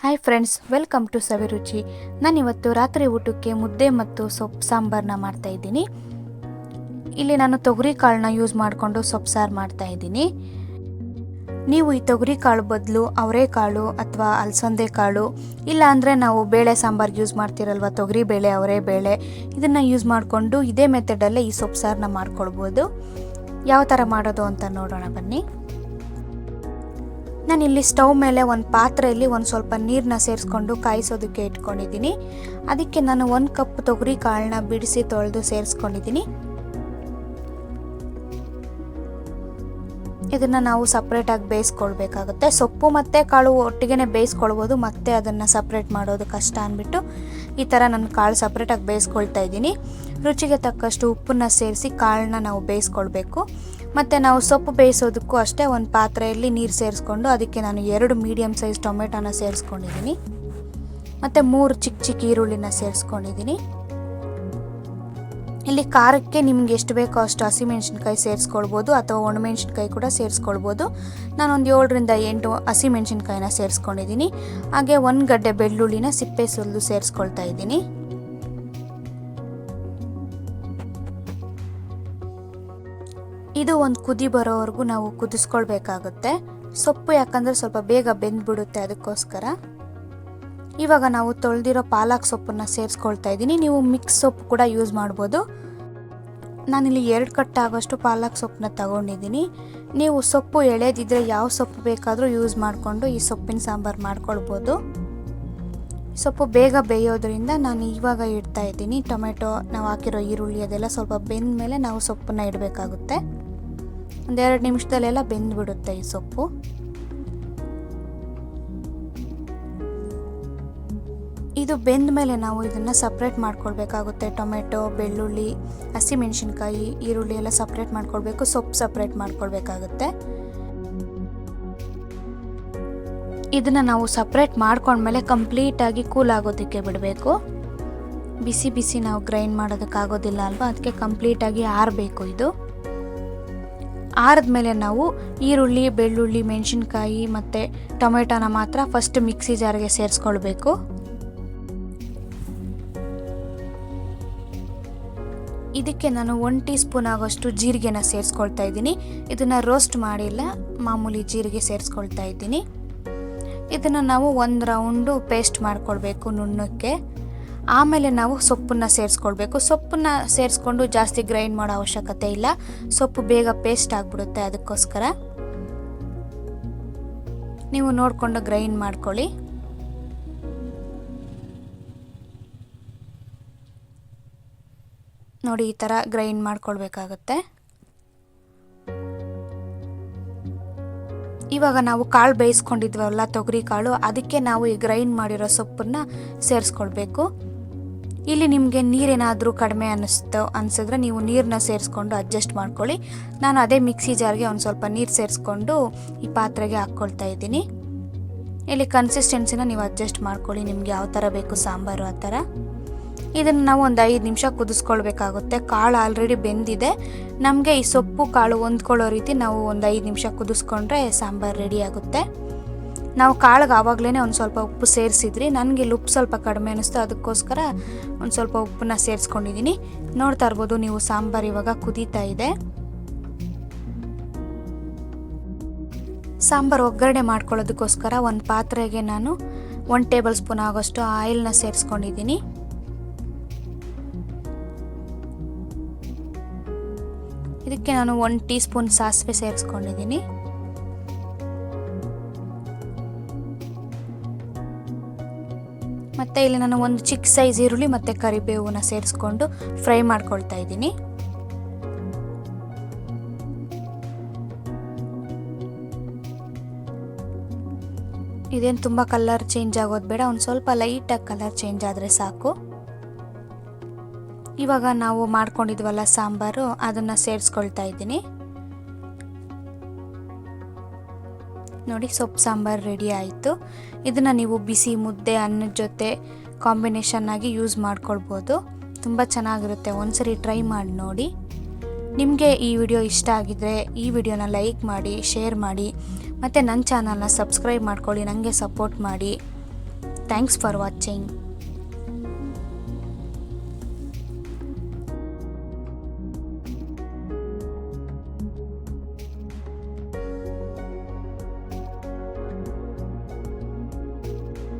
Hi friends welcome to Saviruchi ನಾನಿವತ್ತು ರಾತ್ರಿ ಊಟಕ್ಕೆ ಮುದ್ದೆ ಮತ್ತು ಸೊಪ್ಪು ಸಾಂಬಾರನ್ನ ಮಾಡ್ತಾ ಇದ್ದೀನಿ. ಇಲ್ಲಿ ನಾನು ತೊಗರಿ ಕಾಳನ್ನ ಯೂಸ್ ಮಾಡಿಕೊಂಡು ಸೊಪ್ಪು ಸಾರು ಮಾಡ್ತಾ ಇದ್ದೀನಿ. ನೀವು ಈ ತೊಗರಿ ಕಾಳು ಬದಲು ಅವರೆಕಾಳು ಅಥವಾ ಅಲಸಂದೆ ಕಾಳು, ಇಲ್ಲ ಅಂದರೆ ನಾವು ಬೇಳೆ ಸಾಂಬಾರ್ ಯೂಸ್ ಮಾಡ್ತಿರಲ್ವ, ತೊಗರಿ ಬೇಳೆ, ಅವರೇ ಬೇಳೆ, ಇದನ್ನು ಯೂಸ್ ಮಾಡಿಕೊಂಡು ಇದೇ ಮೆಥಡಲ್ಲೇ ಈ ಸೊಪ್ಪು ಸಾರನ್ನ ಮಾಡ್ಕೊಳ್ಬೋದು. ಯಾವ ಥರ ಮಾಡೋದು ಅಂತ ನೋಡೋಣ ಬನ್ನಿ. ನಾನು ಇಲ್ಲಿ ಸ್ಟವ್ ಮೇಲೆ ಒಂದು ಪಾತ್ರೆಯಲ್ಲಿ ಒಂದು ಸ್ವಲ್ಪ ನೀರನ್ನ ಸೇರಿಸ್ಕೊಂಡು ಕಾಯಿಸೋದಕ್ಕೆ ಇಟ್ಕೊಂಡಿದ್ದೀನಿ. ಅದಕ್ಕೆ ನಾನು ಒಂದು ಕಪ್ ತೊಗರಿ ಕಾಳನ್ನ ಬಿಡಿಸಿ ತೊಳೆದು ಸೇರಿಸ್ಕೊಂಡಿದ್ದೀನಿ. ಇದನ್ನು ನಾವು ಸಪ್ರೇಟಾಗಿ ಬೇಯಿಸ್ಕೊಳ್ಬೇಕಾಗುತ್ತೆ. ಸೊಪ್ಪು ಮತ್ತು ಕಾಳು ಒಟ್ಟಿಗೆ ಬೇಯಿಸ್ಕೊಳ್ಬೋದು, ಮತ್ತೆ ಅದನ್ನು ಸಪ್ರೇಟ್ ಮಾಡೋದು ಕಷ್ಟ ಅಂದ್ಬಿಟ್ಟು ಈ ಥರ ನಾನು ಕಾಳು ಸಪ್ರೇಟಾಗಿ ಬೇಯಿಸ್ಕೊಳ್ತಾ ಇದ್ದೀನಿ. ರುಚಿಗೆ ತಕ್ಕಷ್ಟು ಉಪ್ಪನ್ನ ಸೇರಿಸಿ ಕಾಳನ್ನ ನಾವು ಬೇಯಿಸ್ಕೊಳ್ಬೇಕು. ಮತ್ತು ನಾವು ಸೊಪ್ಪು ಬೇಯಿಸೋದಕ್ಕೂ ಅಷ್ಟೇ ಒಂದು ಪಾತ್ರೆಯಲ್ಲಿ ನೀರು ಸೇರಿಸ್ಕೊಂಡು ಅದಕ್ಕೆ ನಾನು ಎರಡು ಮೀಡಿಯಮ್ ಸೈಜ್ ಟೊಮೆಟೊನ ಸೇರಿಸ್ಕೊಂಡಿದ್ದೀನಿ ಮತ್ತು ಮೂರು ಚಿಕ್ಕ ಚಿಕ್ಕ ಈರುಳ್ಳಿನ ಸೇರಿಸ್ಕೊಂಡಿದ್ದೀನಿ ಇಲ್ಲಿ ಖಾರಕ್ಕೆ ನಿಮ್ಗೆ ಎಷ್ಟು ಬೇಕೋ ಅಷ್ಟು ಹಸಿಮೆಣ್ಸಿನ್ಕಾಯಿ ಸೇರಿಸ್ಕೊಳ್ಬೋದು ಅಥವಾ ಒಣಮೆಣ್ಸಿನ್ಕಾಯಿ ಕೂಡ ಸೇರಿಸ್ಕೊಳ್ಬೋದು. ನಾನೊಂದು ಏಳರಿಂದ ಎಂಟು ಹಸಿಮೆಣ್ಸಿನ್ಕಾಯಿನ ಸೇರಿಸ್ಕೊಂಡಿದ್ದೀನಿ ಹಾಗೆ ಒಂದು ಗಡ್ಡೆ ಬೆಳ್ಳುಳ್ಳಿನ ಸಿಪ್ಪೆ ಸುಲಿದು ಸೇರಿಸ್ಕೊಳ್ತಾ ಇದ್ದೀನಿ. ಇದು ಒಂದು ಕುದಿ ಬರೋವರೆಗೂ ನಾವು ಕುದಿಸ್ಕೊಳ್ಬೇಕಾಗುತ್ತೆ. ಸೊಪ್ಪು ಯಾಕಂದರೆ ಸ್ವಲ್ಪ ಬೇಗ ಬೆಂದ್ಬಿಡುತ್ತೆ ಅದಕ್ಕೋಸ್ಕರ. ಇವಾಗ ನಾವು ತೊಳೆದಿರೋ ಪಾಲಕ್ ಸೊಪ್ಪನ್ನು ಸೇರಿಸ್ಕೊಳ್ತಾ ಇದ್ದೀನಿ. ನೀವು ಮಿಕ್ಸ್ ಸೊಪ್ಪು ಕೂಡ ಯೂಸ್ ಮಾಡ್ಬೋದು. ನಾನಿಲ್ಲಿ ಎರಡು ಕಟ್ಟಾಗೋಷ್ಟು ಪಾಲಕ್ ಸೊಪ್ಪನ್ನ ತಗೊಂಡಿದ್ದೀನಿ. ನೀವು ಸೊಪ್ಪು ಎಳೆದಿದ್ದರೆ ಯಾವ ಸೊಪ್ಪು ಬೇಕಾದರೂ ಯೂಸ್ ಮಾಡಿಕೊಂಡು ಈ ಸೊಪ್ಪಿನ ಸಾಂಬಾರು ಮಾಡ್ಕೊಳ್ಬೋದು. ಸೊಪ್ಪು ಬೇಗ ಬೇಯೋದ್ರಿಂದ ನಾನು ಇವಾಗ ಇಡ್ತಾ ಇದ್ದೀನಿ. ಟೊಮೆಟೊ, ನಾವು ಹಾಕಿರೋ ಈರುಳ್ಳಿ ಅದೆಲ್ಲ ಸ್ವಲ್ಪ ಬೆಂದ ಮೇಲೆ ನಾವು ಸೊಪ್ಪನ್ನ ಇಡಬೇಕಾಗುತ್ತೆ. ಒಂದೆರಡು ನಿಮಿಷದಲ್ಲೆಲ್ಲ ಬೆಂದ್ಬಿಡುತ್ತೆ ಈ ಸೊಪ್ಪು. ಇದು ಬೆಂದ ಮೇಲೆ ನಾವು ಇದನ್ನು ಸಪ್ರೇಟ್ ಮಾಡ್ಕೊಳ್ಬೇಕಾಗುತ್ತೆ. ಟೊಮೆಟೊ, ಬೆಳ್ಳುಳ್ಳಿ, ಹಸಿಮೆಣಸಿನ್ಕಾಯಿ, ಈರುಳ್ಳಿ ಎಲ್ಲ ಸಪ್ರೇಟ್ ಮಾಡ್ಕೊಳ್ಬೇಕು. ಸೊಪ್ಪು ಸಪ್ರೇಟ್ ಮಾಡ್ಕೊಳ್ಬೇಕಾಗುತ್ತೆ. ಇದನ್ನು ನಾವು ಸಪ್ರೇಟ್ ಮಾಡ್ಕೊಂಡ್ಮೇಲೆ ಕಂಪ್ಲೀಟಾಗಿ ಕೂಲ್ ಆಗೋದಕ್ಕೆ ಬಿಡಬೇಕು. ಬಿಸಿ ಬಿಸಿ ನಾವು ಗ್ರೈಂಡ್ ಮಾಡೋದಕ್ಕಾಗೋದಿಲ್ಲ ಅಲ್ವಾ? ಅದಕ್ಕೆ ಕಂಪ್ಲೀಟಾಗಿ ಆರಬೇಕು ಇದು. ಆರಿದ್ಮೇಲೆ ನಾವು ಈರುಳ್ಳಿ, ಬೆಳ್ಳುಳ್ಳಿ, ಮೆಣಸಿನ್ಕಾಯಿ ಮತ್ತು ಟೊಮೆಟೊನ ಮಾತ್ರ ಫಸ್ಟ್ ಮಿಕ್ಸಿ ಜಾರಿಗೆ ಸೇರಿಸ್ಕೊಳ್ಬೇಕು. ಇದಕ್ಕೆ ನಾನು ಒನ್ ಟೀ ಸ್ಪೂನ್ ಆಗೋಷ್ಟು ಜೀರಿಗೆನ ಸೇರಿಸ್ಕೊಳ್ತಾ ಇದ್ದೀನಿ. ಇದನ್ನು ರೋಸ್ಟ್ ಮಾಡಿಲ್ಲ, ಮಾಮೂಲಿ ಜೀರಿಗೆ ಸೇರಿಸ್ಕೊಳ್ತಾ ಇದ್ದೀನಿ. ಇದನ್ನು ನಾವು ಒಂದು ರೌಂಡು ಪೇಸ್ಟ್ ಮಾಡಿಕೊಳ್ಬೇಕು ನುಣ್ಣಕ್ಕೆ. ಆಮೇಲೆ ನಾವು ಸೊಪ್ಪನ್ನ ಸೇರಿಸ್ಕೊಳ್ಬೇಕು. ಸೊಪ್ಪನ್ನ ಸೇರಿಸ್ಕೊಂಡು ಜಾಸ್ತಿ ಗ್ರೈಂಡ್ ಮಾಡೋ ಅವಶ್ಯಕತೆ ಇಲ್ಲ. ಸೊಪ್ಪು ಬೇಗ ಪೇಸ್ಟ್ ಆಗಿಬಿಡುತ್ತೆ ಅದಕ್ಕೋಸ್ಕರ. ನೀವು ನೋಡಿಕೊಂಡು ಗ್ರೈಂಡ್ ಮಾಡ್ಕೊಳ್ಳಿ. ನೋಡಿ, ಈ ಥರ ಗ್ರೈಂಡ್ ಮಾಡ್ಕೊಳ್ಬೇಕಾಗತ್ತೆ. ಇವಾಗ ನಾವು ಕಾಳು ಬೇಯಿಸ್ಕೊಂಡಿದ್ವಲ್ಲ ತೊಗರಿ ಕಾಳು, ಅದಕ್ಕೆ ನಾವು ಈ ಗ್ರೈಂಡ್ ಮಾಡಿರೋ ಸೊಪ್ಪನ್ನ ಸೇರಿಸ್ಕೊಳ್ಬೇಕು. ಇಲ್ಲಿ ನಿಮಗೆ ನೀರೇನಾದರೂ ಕಡಿಮೆ ಅನ್ನಿಸ್ತೋ ಅನಿಸಿದ್ರೆ ನೀವು ನೀರನ್ನ ಸೇರಿಸ್ಕೊಂಡು ಅಡ್ಜಸ್ಟ್ ಮಾಡ್ಕೊಳ್ಳಿ. ನಾನು ಅದೇ ಮಿಕ್ಸಿ ಜಾರ್ಗೆ ಒಂದು ಸ್ವಲ್ಪ ನೀರು ಸೇರಿಸ್ಕೊಂಡು ಈ ಪಾತ್ರೆಗೆ ಹಾಕ್ಕೊಳ್ತಾ ಇದ್ದೀನಿ. ಇಲ್ಲಿ ಕನ್ಸಿಸ್ಟೆನ್ಸಿನ ನೀವು ಅಡ್ಜಸ್ಟ್ ಮಾಡ್ಕೊಳ್ಳಿ ನಿಮ್ಗೆ ಯಾವ ಥರ ಬೇಕು ಸಾಂಬಾರು ಆ ಥರ ಇದನ್ನು ನಾವು ಒಂದು ಐದು ನಿಮಿಷ ಕುದಿಸ್ಕೊಳ್ಬೇಕಾಗುತ್ತೆ. ಕಾಳು ಆಲ್ರೆಡಿ ಬೆಂದಿದೆ. ನಮಗೆ ಈ ಸೊಪ್ಪು, ಕಾಳು ಹೊಂದ್ಕೊಳ್ಳೋ ರೀತಿ ನಾವು ಒಂದು ಐದು ನಿಮಿಷ ಕುದಿಸ್ಕೊಂಡ್ರೆ ಸಾಂಬಾರು ರೆಡಿ ಆಗುತ್ತೆ. ನಾವು ಕಾಳಿಗೆ ಆವಾಗಲೇ ಒಂದು ಸ್ವಲ್ಪ ಉಪ್ಪು ಸೇರಿಸಿದ್ರಿ. ನನಗೆ ಇಲ್ಲಿ ಉಪ್ಪು ಸ್ವಲ್ಪ ಕಡಿಮೆ ಅನ್ನಿಸ್ತು ಅದಕ್ಕೋಸ್ಕರ ಒಂದು ಸ್ವಲ್ಪ ಉಪ್ಪನ್ನ ಸೇರಿಸ್ಕೊಂಡಿದ್ದೀನಿ ನೋಡ್ತಾ ಇರ್ಬೋದು ನೀವು ಸಾಂಬಾರು ಇವಾಗ ಕುದೀತಾ ಇದೆ. ಸಾಂಬಾರು ಒಗ್ಗರಣೆ ಮಾಡ್ಕೊಳ್ಳೋದಕ್ಕೋಸ್ಕರ ಒಂದು ಪಾತ್ರೆಗೆ ನಾನು ಒನ್ ಟೇಬಲ್ ಸ್ಪೂನ್ ಆಗೋಷ್ಟು ಆಯಿಲ್ನ ಸೇರಿಸ್ಕೊಂಡಿದ್ದೀನಿ ಇದಕ್ಕೆ ನಾನು ಒನ್ ಟೀ ಸ್ಪೂನ್ ಸಾಸಿವೆ ಸೇರಿಸ್ಕೊಂಡಿದ್ದೀನಿ ಮತ್ತು ಇಲ್ಲಿ ನಾನು ಒಂದು ಚಿಕ್ಕ ಸೈಜ್ ಈರುಳ್ಳಿ ಮತ್ತು ಕರಿಬೇವನ್ನ ಸೇರಿಸ್ಕೊಂಡು ಫ್ರೈ ಮಾಡ್ಕೊಳ್ತಾ ಇದ್ದೀನಿ. ಇದೇನು ತುಂಬ ಕಲರ್ ಚೇಂಜ್ ಆಗೋದು ಬೇಡ, ಒಂದು ಸ್ವಲ್ಪ ಲೈಟಾಗಿ ಕಲರ್ ಚೇಂಜ್ ಆದರೆ ಸಾಕು. ಇವಾಗ ನಾವು ಮಾಡ್ಕೊಂಡಿದ್ವಲ್ಲ ಸಾಂಬಾರು, ಅದನ್ನು ಸೇರಿಸ್ಕೊಳ್ತಾ ಇದ್ದೀನಿ. ನೋಡಿ ಸೊಪ್ಪು ಸಾಂಬಾರು ರೆಡಿ ಆಯಿತು. ಇದನ್ನು ನೀವು ಬಿಸಿ ಮುದ್ದೆ ಅನ್ನದ ಜೊತೆ ಕಾಂಬಿನೇಷನ್ ಆಗಿ ಯೂಸ್ ಮಾಡ್ಕೊಳ್ಬೋದು. ತುಂಬ ಚೆನ್ನಾಗಿರುತ್ತೆ. ಒಂದ್ಸರಿ ಟ್ರೈ ಮಾಡಿ ನೋಡಿ. ನಿಮಗೆ ಈ ವಿಡಿಯೋ ಇಷ್ಟ ಆಗಿದ್ರೆ ಈ ವಿಡಿಯೋನ ಲೈಕ್ ಮಾಡಿ ಶೇರ್ ಮಾಡಿ, ಮತ್ತು ನನ್ನ ಚಾನಲ್ನ ಸಬ್ಸ್ಕ್ರೈಬ್ ಮಾಡ್ಕೊಳ್ಳಿ ನನಗೆ ಸಪೋರ್ಟ್ ಮಾಡಿ. Thanks for watching